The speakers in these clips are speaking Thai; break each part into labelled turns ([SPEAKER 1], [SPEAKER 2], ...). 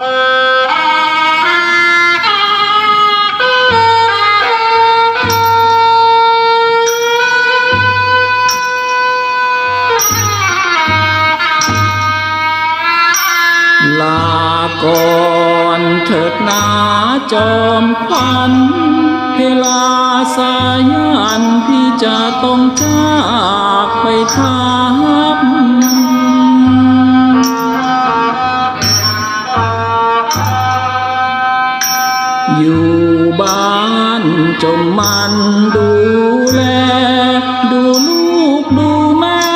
[SPEAKER 1] ลาก่อนเถิดนาจอมขวัญเวลาสายันพี่จะต้องจากไปทับ อยู่บ้านจงมันดูแล ดูลูกดูแม่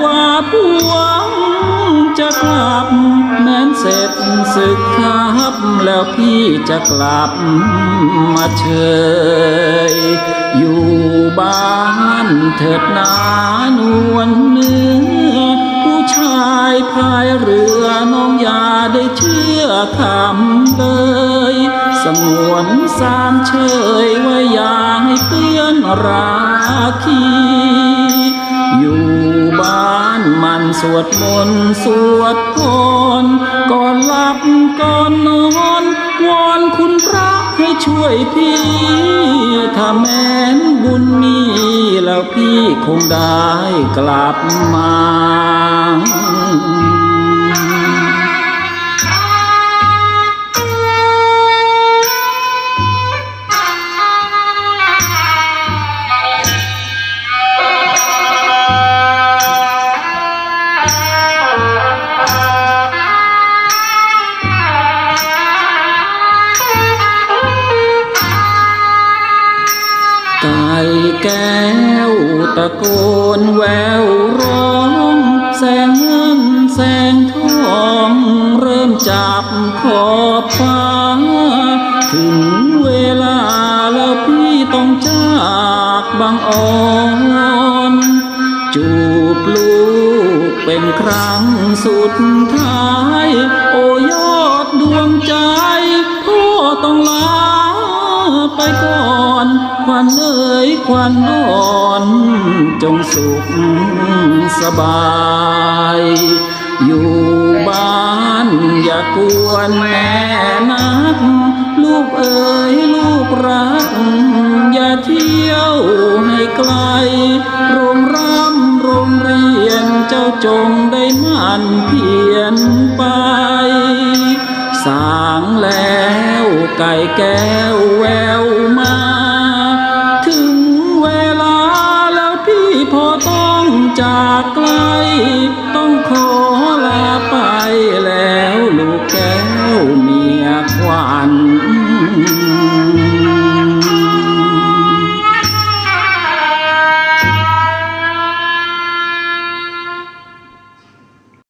[SPEAKER 1] กว่าพวงจะกลับแม้นเสร็จศึกทับแล้วพี่จะกลับมาเชยอยู่บ้านเถิดนานวลเนื้อผู้ชายพายเรือน้องยาได้เชื่อคำเลย สามเชยไว้อย่าให้เปื้อนราคีอยู่บ้านมันสวดมนต์สวดพรก่อนหลับก่อนนอนวอนคุณพระให้ช่วยพี่ ถ้าแม้นบุญมีแล้วพี่คงได้กลับมา แก้วตะโกนแววร้อง แสงเงินแสงทอง เริ่มจับขอบฟ้า ถึงเวลาแล้วพี่ต้องจากบางอ่อนจูบลูกเป็นครั้งสุดท้าย โอยอดดวงใจพ่อต้องลา ไปก่อนควันเอ๋ยควันอ่อนจงสุขสบาย อยู่บ้านอย่ากวนแม่นัก ลูกเอ๋ยลูกรัก อย่าเที่ยวให้ไกลโรงร่ำโรงเรียนเจ้าจงได้มันเพียรไป สางแล้ว ไก่แก้วแววมา ถึงเวลาแล้วพี่พอต้องจากไกล